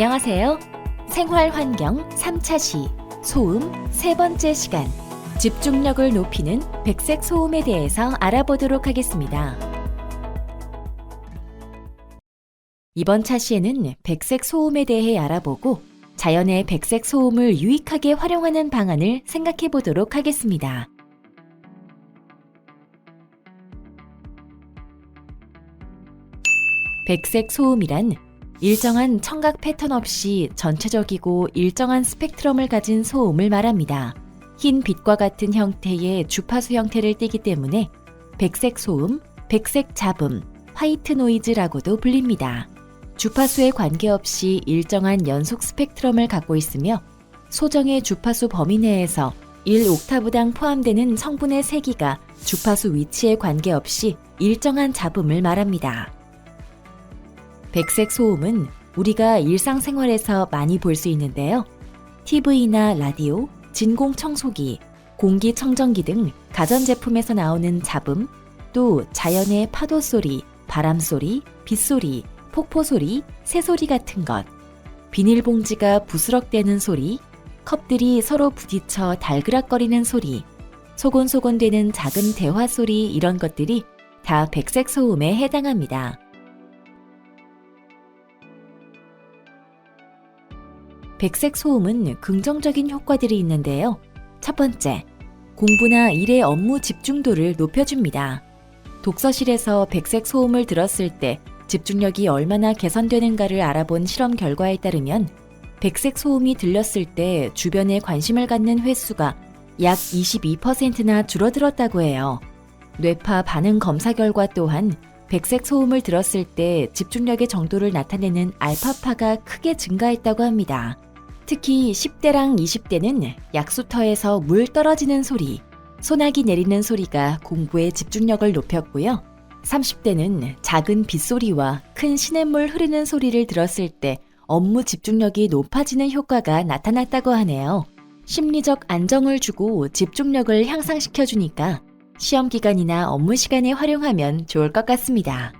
안녕하세요. 생활 환경 3차 시 소음 세 번째 시간 집중력을 높이는 백색 소음에 대해서 알아보도록 하겠습니다. 이번 차시에는 백색 소음에 대해 알아보고 자연의 백색 소음을 유익하게 활용하는 방안을 생각해 보도록 하겠습니다. 백색 소음이란 일정한 청각 패턴 없이 전체적이고 일정한 스펙트럼을 가진 소음을 말합니다. 흰 빛과 같은 형태의 주파수 형태를 띠기 때문에 백색 소음, 백색 잡음, 화이트 노이즈라고도 불립니다. 주파수에 관계없이 일정한 연속 스펙트럼을 갖고 있으며 소정의 주파수 범위 내에서 1옥타브당 포함되는 성분의 세기가 주파수 위치에 관계없이 일정한 잡음을 말합니다. 백색 소음은 우리가 일상생활에서 많이 볼 수 있는데요. TV나 라디오, 진공 청소기, 공기 청정기 등 가전제품에서 나오는 잡음, 또 자연의 파도 소리, 바람 소리, 빗소리, 폭포 소리, 새소리 같은 것, 비닐봉지가 부스럭대는 소리, 컵들이 서로 부딪혀 달그락거리는 소리, 소곤소곤 되는 작은 대화 소리 이런 것들이 다 백색 소음에 해당합니다. 백색 소음은 긍정적인 효과들이 있는데요. 첫 번째, 공부나 일의 업무 집중도를 높여줍니다. 독서실에서 백색 소음을 들었을 때 집중력이 얼마나 개선되는가를 알아본 실험 결과에 따르면 백색 소음이 들렸을 때 주변에 관심을 갖는 횟수가 약 22%나 줄어들었다고 해요. 뇌파 반응 검사 결과 또한 백색 소음을 들었을 때 집중력의 정도를 나타내는 알파파가 크게 증가했다고 합니다. 특히 10대랑 20대는 약수터에서 물 떨어지는 소리, 소나기 내리는 소리가 공부의 집중력을 높였고요. 30대는 작은 빗소리와 큰 시냇물 흐르는 소리를 들었을 때 업무 집중력이 높아지는 효과가 나타났다고 하네요. 심리적 안정을 주고 집중력을 향상시켜 주니까 시험 기간이나 업무 시간에 활용하면 좋을 것 같습니다.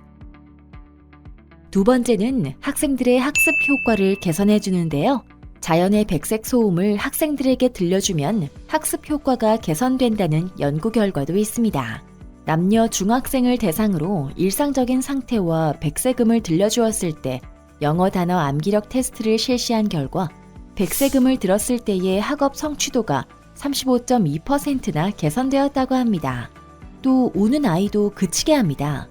두 번째는 학생들의 학습 효과를 개선해 주는데요. 자연의 백색 소음을 학생들에게 들려주면 학습 효과가 개선된다는 연구 결과도 있습니다. 남녀 중학생을 대상으로 일상적인 상태와 백색음을 들려주었을 때 영어 단어 암기력 테스트를 실시한 결과 백색음을 들었을 때의 학업 성취도가 35.2%나 개선되었다고 합니다. 또 우는 아이도 그치게 합니다.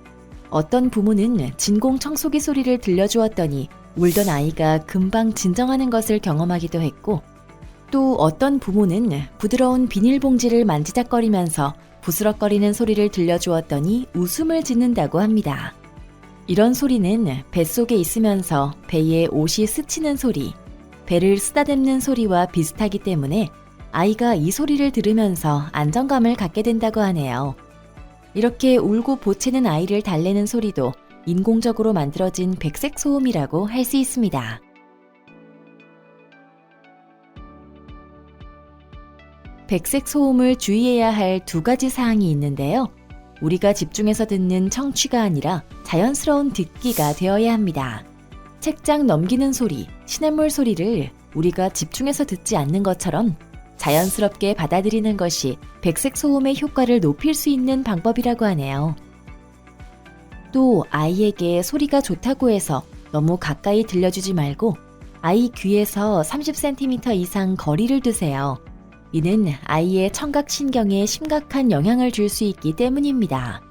어떤 부모는 진공 청소기 소리를 들려주었더니 울던 아이가 금방 진정하는 것을 경험하기도 했고, 또 어떤 부모는 부드러운 비닐봉지를 만지작거리면서 부스럭거리는 소리를 들려주었더니 웃음을 짓는다고 합니다. 이런 소리는 뱃속에 있으면서 배에 옷이 스치는 소리, 배를 쓰다듬는 소리와 비슷하기 때문에 아이가 이 소리를 들으면서 안정감을 갖게 된다고 하네요. 이렇게 울고 보채는 아이를 달래는 소리도 인공적으로 만들어진 백색 소음이라고 할 수 있습니다. 백색 소음을 주의해야 할 두 가지 사항이 있는데요. 우리가 집중해서 듣는 청취가 아니라 자연스러운 듣기가 되어야 합니다. 책장 넘기는 소리, 시냇물 소리를 우리가 집중해서 듣지 않는 것처럼 자연스럽게 받아들이는 것이 백색 소음의 효과를 높일 수 있는 방법이라고 하네요. 또 아이에게 소리가 좋다고 해서 너무 가까이 들려주지 말고 아이 귀에서 30cm 이상 거리를 두세요. 이는 아이의 청각 신경에 심각한 영향을 줄 수 있기 때문입니다.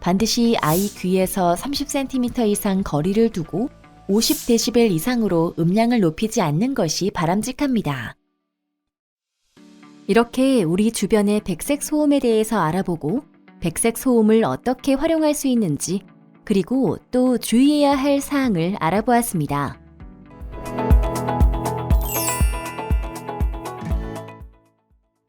반드시 아이 귀에서 30cm 이상 거리를 두고 50dB 이상으로 음량을 높이지 않는 것이 바람직합니다. 이렇게 우리 주변의 백색 소음에 대해서 알아보고 백색 소음을 어떻게 활용할 수 있는지 그리고 또 주의해야 할 사항을 알아보았습니다.